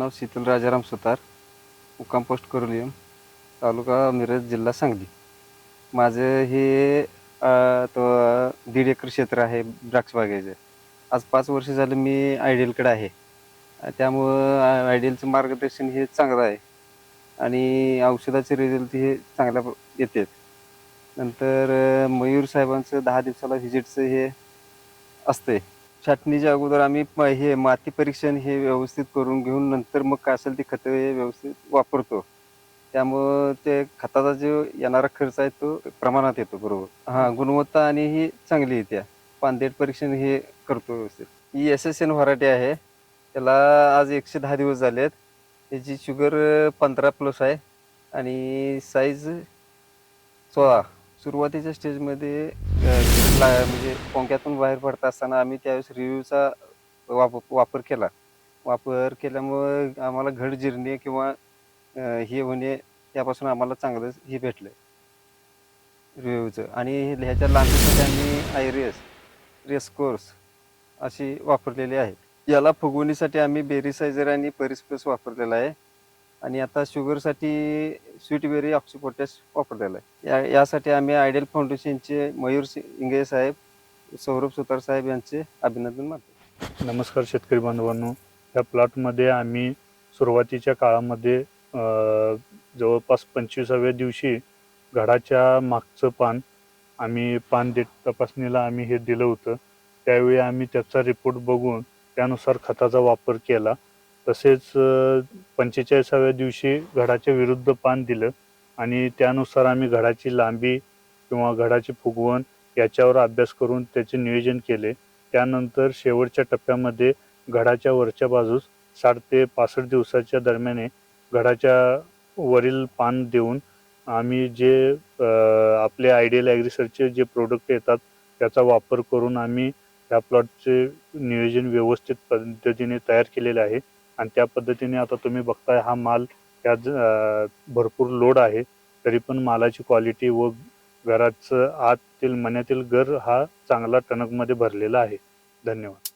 नाव शीतल राजाराम सुतार. मुक्काम पोस्ट करोलियम तालुका मिरज जिल्हा सांगली. माझं हे अ, तो दीड एकर क्षेत्र आहे द्राक्ष बागेचं. आज पाच वर्ष झालं मी आयडियलकडे आहे. अ, त्यामुळं आयडियलचं मार्गदर्शन हे चांगलं आहे. आणि औषधाचे रिझल्ट हे चांगल्या प- येतात नंतर अ, मयूर साहेबांचं दहा दिवसाला व्हिजिटचं हे असते छाटणीच्या अगोदर आम्ही प- हे माती परीक्षण हे व्यवस्थित करून घेऊन नंतर मग काय असेल ते खतं हे व्यवस्थित वापरतो. त्यामुळं ते खताचा जो येणारा खर्च आहे तो प्रमाणात येतो बरोबर. हां गुणवत्ता आणि ही चांगली येते पानदेट परीक्षण हे करतो व्यवस्थित. ही एस एस एन व्हरायटी आहे. त्याला आज एकशे दहा दिवस झाले आहेत त्याची शुगर पंधरा प्लस आहे. आणि साईज सोळा. सुरुवातीच्या स्टेजमध्ये म्हणजे पोंक्यातून बाहेर पडत असताना आम्ही त्यावेळेस रिव्ह्यूचा वाप वापर केला. वापर केल्यामुळं आम्हाला घड जिरणे किंवा हे होणे त्यापासून आम्हाला चांगलं हे भेटलं रिव्ह्यूचं. आणि ह्याच्या लांबीसाठी आम्ही रेस कोर्स अशी वापरलेली आहे. याला फुगवणीसाठी आम्ही बेरीसायझर आणि परिस्पेस वापरलेला आहे. आणि आता शुगरसाठी स्वीट बेरी ऑक्सिपोटॅश वापरलेलं आहे. या यासाठी आम्ही आयडियल फाउंडेशनचे मयूर इंगे साहेब सौरभ सुतार साहेब यांचे अभिनंदन मानतो. नमस्कार शेतकरी बांधवांनो. या प्लॉटमध्ये आम्ही सुरुवातीच्या काळामध्ये जवळपास पंचवीसाव्या दिवशी घडाच्या मागचं पान आम्ही पान देत तपासणीला आम्ही हे दिलं होतं. त्यावेळी आम्ही त्याचा रिपोर्ट बघून त्यानुसार खताचा वापर केला. तसेच पंचेचाळीसाव्या दिवशी घडाच्या विरुद्ध पान दिलं आणि त्यानुसार आम्ही घडाची लांबी किंवा घडाची फुगवण याच्यावर अभ्यास करून त्याचे नियोजन केले. त्यानंतर शेवटच्या टप्प्यामध्ये घडाच्या वरच्या बाजूस साठ ते पासष्ट दिवसाच्या दरम्याने घडाच्या वरील पान देऊन आम्ही जे आपले आयडियल ॲग्रिसरचे जे प्रोडक्ट येतात त्याचा वापर करून आम्ही ह्या प्लॉटचे नियोजन व्यवस्थित पद्धतीने तयार केलेले आहे. आणि त्या पद्धतीने आता तुम्ही बघताय हा माल यात भरपूर लोड आहे. तरी पण मालाची क्वालिटी व घराचं आतील मण्यातील घर हा चांगला टणकमध्ये भरलेला आहे. धन्यवाद.